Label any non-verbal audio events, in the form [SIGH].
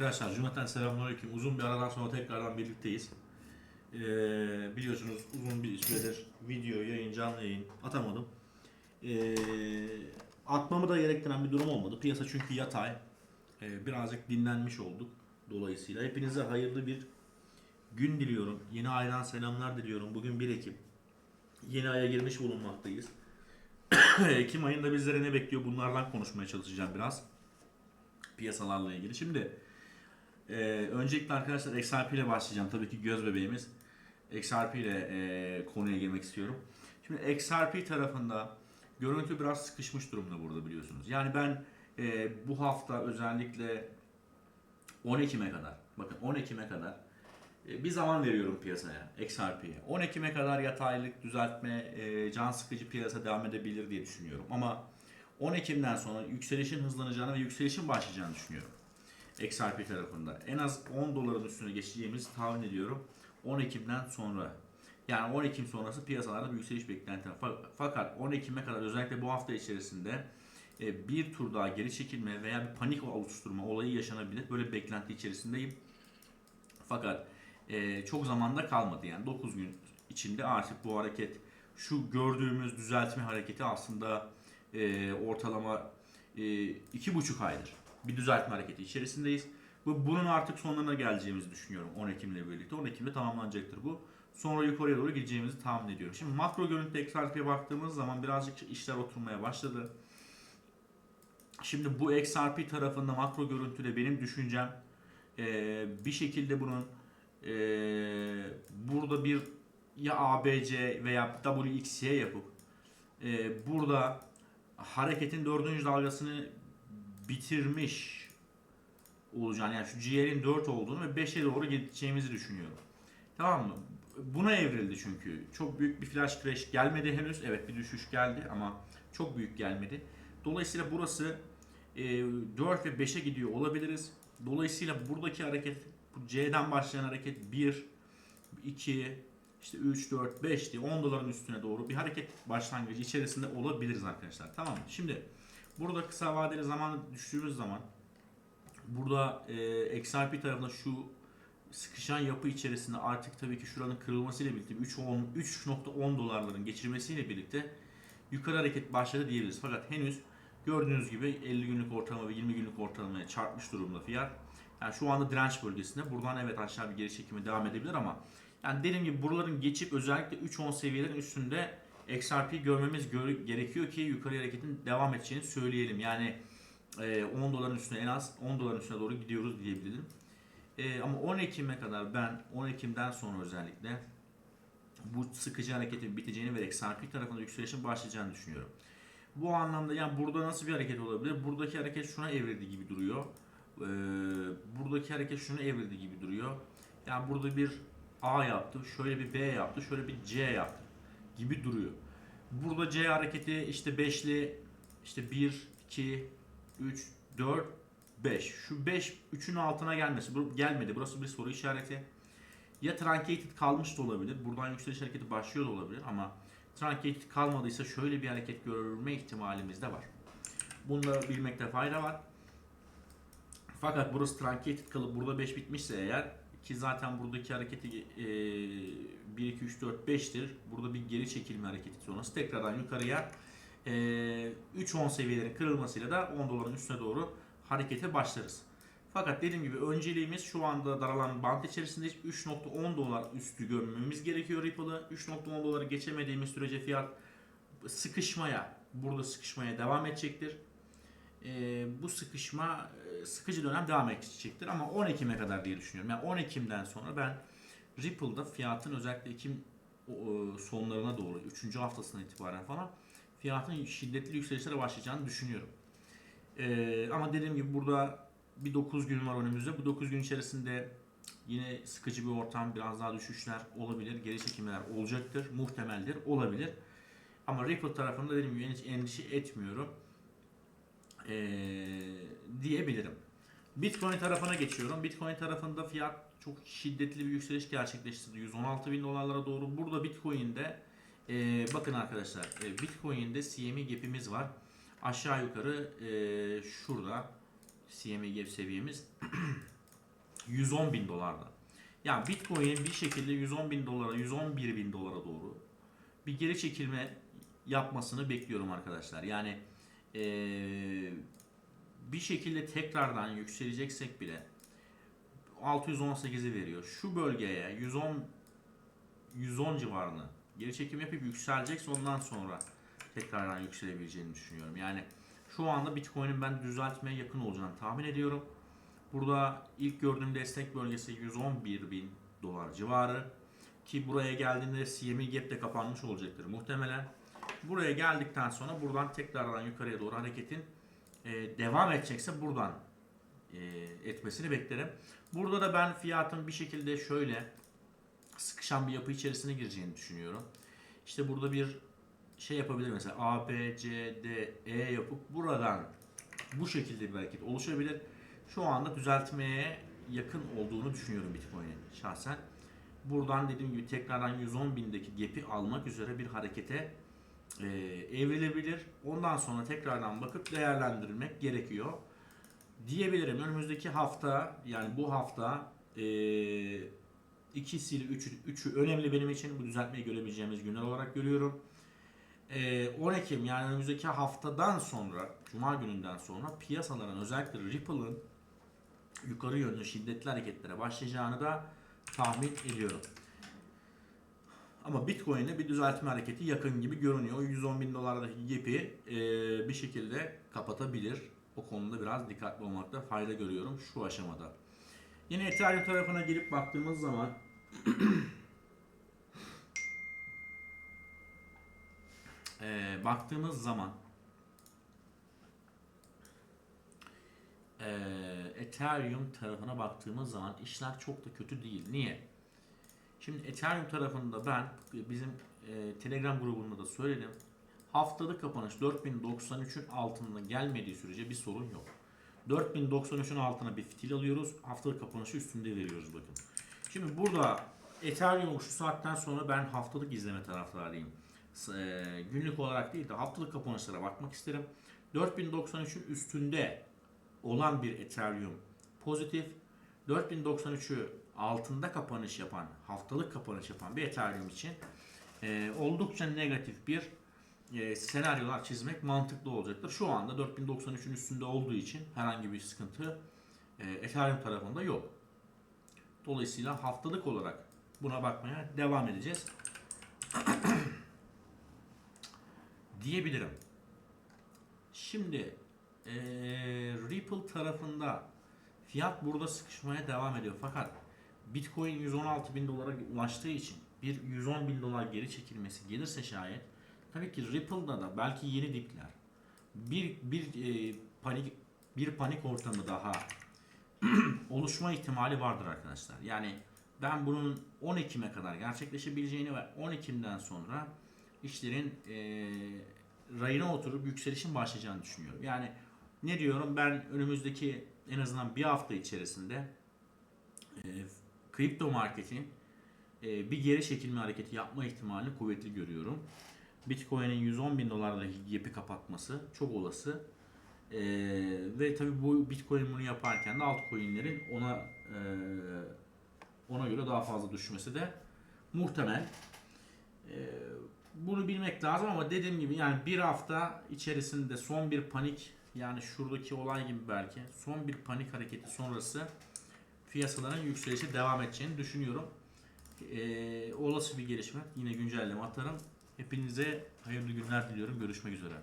Arkadaşlar Cümleten selamünaleyküm. Uzun bir aradan sonra tekrardan birlikteyiz. Ee, biliyorsunuz uzun bir süredir video, yayın, canlı yayın atamadım. Ee, atmamı da gerektiren bir durum olmadı. Piyasa çünkü yatay. Ee, birazcık dinlenmiş olduk dolayısıyla. Hepinize hayırlı bir gün diliyorum. Yeni aydan selamlar diliyorum. Bugün 1 Ekim. Yeni aya girmiş bulunmaktayız. [COUGHS] Ekim ayında bizlere ne bekliyor bunlardan konuşmaya çalışacağım biraz. Piyasalarla ilgili. Şimdi ee, öncelikle arkadaşlar XRP ile başlayacağım. Tabii ki göz bebeğimiz. XRP ile e, konuya girmek istiyorum. Şimdi XRP tarafında görüntü biraz sıkışmış durumda burada biliyorsunuz. Yani ben e, bu hafta özellikle 10 Ekim'e kadar, bakın 10 Ekim'e kadar e, bir zaman veriyorum piyasaya, XRP'ye. 10 Ekim'e kadar yataylık, düzeltme, e, can sıkıcı piyasa devam edebilir diye düşünüyorum. Ama 10 Ekim'den sonra yükselişin hızlanacağını ve yükselişin başlayacağını düşünüyorum. XRP tarafında. En az 10 doların üstüne geçeceğimizi tahmin ediyorum. 10 Ekim'den sonra. Yani 10 Ekim sonrası piyasalarda bir yükseliş beklentim. Fakat 10 Ekim'e kadar özellikle bu hafta içerisinde e, bir tur daha geri çekilme veya bir panik oluşturma olayı yaşanabilir. Böyle bir beklenti içerisindeyim. Fakat e, çok zamanda kalmadı. Yani 9 gün içinde artık bu hareket şu gördüğümüz düzeltme hareketi aslında e, ortalama iki buçuk aydır bir düzeltme hareketi içerisindeyiz. Bu bunun artık sonlarına geleceğimizi düşünüyorum 10 Ekim ile birlikte. 10 Ekim'de tamamlanacaktır bu. Sonra yukarıya doğru gideceğimizi tahmin ediyorum. Şimdi makro görüntü XRP'ye baktığımız zaman birazcık işler oturmaya başladı. Şimdi bu XRP tarafında makro görüntüde benim düşüncem eee, bir şekilde bunun eee, burada bir ya ABC veya WXY yapıp eee, burada hareketin dördüncü dalgasını bitirmiş olacağını yani şu GL'in 4 olduğunu ve 5'e doğru gideceğimizi düşünüyorum. Tamam mı? Buna evrildi çünkü. Çok büyük bir flash crash gelmedi henüz. Evet bir düşüş geldi ama çok büyük gelmedi. Dolayısıyla burası e, 4 ve 5'e gidiyor olabiliriz. Dolayısıyla buradaki hareket bu C'den başlayan hareket 1, 2, işte 3, 4, 5 diye 10 doların üstüne doğru bir hareket başlangıcı içerisinde olabiliriz arkadaşlar. Tamam mı? Şimdi Burada kısa vadeli zaman düştüğümüz zaman burada e, XRP tarafında şu sıkışan yapı içerisinde artık tabii ki şuranın kırılmasıyla birlikte 3.10 3.10 dolarların geçirmesiyle birlikte yukarı hareket başladı diyebiliriz. Fakat henüz gördüğünüz gibi 50 günlük ortalama ve 20 günlük ortalamaya çarpmış durumda fiyat. Yani şu anda direnç bölgesinde. Buradan evet aşağı bir geri çekimi devam edebilir ama yani dediğim gibi buraların geçip özellikle 3.10 seviyelerin üstünde XRP görmemiz gö- gerekiyor ki yukarı hareketin devam edeceğini söyleyelim. Yani e, 10 doların üstüne en az 10 doların üstüne doğru gidiyoruz diyebilirim. E, ama 10 Ekim'e kadar ben 10 Ekim'den sonra özellikle bu sıkıcı hareketin biteceğini ve XRP tarafında yükselişin başlayacağını düşünüyorum. Bu anlamda yani burada nasıl bir hareket olabilir? Buradaki hareket şuna evrildi gibi duruyor. E, buradaki hareket şuna evrildi gibi duruyor. Yani burada bir A yaptı, şöyle bir B yaptı, şöyle bir C yaptı gibi duruyor. Burada C hareketi işte beşli işte 1, 2, 3, 4, 5. Şu 5 3'ün altına gelmesi bu gelmedi. Burası bir soru işareti. Ya truncated kalmış da olabilir. Buradan yükseliş hareketi başlıyor da olabilir ama truncated kalmadıysa şöyle bir hareket görme ihtimalimiz de var. Bunları bilmekte fayda var. Fakat burası truncated kalıp burada 5 bitmişse eğer ki zaten buradaki hareketi e, 1, 2, 3, 4, 5'tir. Burada bir geri çekilme hareketi sonrası tekrardan yukarıya e, 3-10 seviyelerin kırılmasıyla da 10 doların üstüne doğru harekete başlarız. Fakat dediğim gibi önceliğimiz şu anda daralan bant içerisindeyiz. 3.10 dolar üstü görmemiz gerekiyor Ripple'ı. 3.10 doları geçemediğimiz sürece fiyat sıkışmaya, burada sıkışmaya devam edecektir. E, bu sıkışma sıkıcı dönem devam edecektir ama 10 Ekim'e kadar diye düşünüyorum. Yani 10 Ekim'den sonra ben Ripple'da fiyatın özellikle Ekim sonlarına doğru 3. haftasından itibaren falan fiyatın şiddetli yükselişlere başlayacağını düşünüyorum. Ee, ama dediğim gibi burada bir 9 gün var önümüzde. Bu 9 gün içerisinde yine sıkıcı bir ortam, biraz daha düşüşler olabilir, geri çekimler olacaktır, muhtemeldir, olabilir. Ama Ripple tarafında dediğim gibi hiç endişe etmiyorum ee, diyebilirim. Bitcoin tarafına geçiyorum. Bitcoin tarafında fiyat çok şiddetli bir yükseliş gerçekleştirdi. 116 bin dolarlara doğru. Burada Bitcoin'de e, bakın arkadaşlar e, Bitcoin'de CME gap'imiz var. Aşağı yukarı e, şurada CME gap seviyemiz. [CLEARS THROAT] 110 bin dolarda. Yani Bitcoin'in bir şekilde 110 bin dolara, 111 bin dolara doğru bir geri çekilme yapmasını bekliyorum arkadaşlar. Yani eee, bir şekilde tekrardan yükseleceksek bile 618'i veriyor. Şu bölgeye 110 110 civarını geri çekim yapıp yükselecekse ondan sonra tekrardan yükselebileceğini düşünüyorum. Yani şu anda Bitcoin'in ben düzeltmeye yakın olacağını tahmin ediyorum. Burada ilk gördüğüm destek bölgesi 111 bin dolar civarı. Ki buraya geldiğinde CME gap de kapanmış olacaktır muhtemelen. Buraya geldikten sonra buradan tekrardan yukarıya doğru hareketin e, devam edecekse buradan e, etmesini beklerim. Burada da ben fiyatın bir şekilde şöyle sıkışan bir yapı içerisine gireceğini düşünüyorum. İşte burada bir şey yapabilir mesela A, B, C, D, E yapıp buradan bu şekilde bir hareket oluşabilir. Şu anda düzeltmeye yakın olduğunu düşünüyorum Bitcoin'in şahsen. Buradan dediğim gibi tekrardan 110 bindeki gap'i almak üzere bir harekete e, evrilebilir. Ondan sonra tekrardan bakıp değerlendirmek gerekiyor. Diyebilirim önümüzdeki hafta yani bu hafta e, ikisiyle üçü, üçü önemli benim için. Bu düzeltmeyi görebileceğimiz günler olarak görüyorum. E, 10 Ekim yani önümüzdeki haftadan sonra Cuma gününden sonra piyasaların özellikle Ripple'ın yukarı yönlü şiddetli hareketlere başlayacağını da tahmin ediyorum. Ama Bitcoin'e bir düzeltme hareketi yakın gibi görünüyor. O 110 bin dolardaki gap'i e, bir şekilde kapatabilir. O konuda biraz dikkatli olmakta fayda görüyorum şu aşamada. Yine Ethereum tarafına gelip baktığımız zaman [CLEARS THROAT] e, baktığımız zaman e, Ethereum tarafına baktığımız zaman işler çok da kötü değil. Niye? Şimdi Ethereum tarafında ben bizim e, Telegram grubunda da söyledim. Haftalık kapanış 4093'ün altında gelmediği sürece bir sorun yok. 4093'ün altına bir fitil alıyoruz. Haftalık kapanışı üstünde veriyoruz bakın. Şimdi burada Ethereum şu saatten sonra ben haftalık izleme taraftarıyım. E, günlük olarak değil de haftalık kapanışlara bakmak isterim. 4093'ün üstünde olan bir Ethereum pozitif. 4093'ü altında kapanış yapan, haftalık kapanış yapan bir Ethereum için e, oldukça negatif bir e, senaryolar çizmek mantıklı olacaktır. Şu anda 4093'ün üstünde olduğu için herhangi bir sıkıntı e, Ethereum tarafında yok. Dolayısıyla haftalık olarak buna bakmaya devam edeceğiz. [CLEARS THROAT] diyebilirim. Şimdi e, Ripple tarafında fiyat burada sıkışmaya devam ediyor. Fakat Bitcoin 116 bin dolara ulaştığı için bir 110 bin dolar geri çekilmesi gelirse şayet tabii ki Ripple'da da belki yeni dipler bir bir e, panik bir panik ortamı daha [CLEARS THROAT] oluşma ihtimali vardır arkadaşlar. Yani ben bunun 10 Ekim'e kadar gerçekleşebileceğini ve 10 Ekim'den sonra işlerin e, rayına oturup yükselişin başlayacağını düşünüyorum. Yani ne diyorum ben önümüzdeki en azından bir hafta içerisinde e, kripto marketin e, bir geri çekilme hareketi yapma ihtimalini kuvvetli görüyorum. Bitcoin'in 110 bin dolardaki gap'i kapatması çok olası. E, ve tabi bu Bitcoin bunu yaparken de altcoin'lerin ona e, ona göre daha fazla düşmesi de muhtemel. E, bunu bilmek lazım ama dediğim gibi yani bir hafta içerisinde son bir panik yani şuradaki olay gibi belki son bir panik hareketi sonrası piyasaların yükselişe devam edeceğini düşünüyorum. Ee, olası bir gelişme yine güncelleme atarım. Hepinize hayırlı günler diliyorum. Görüşmek üzere.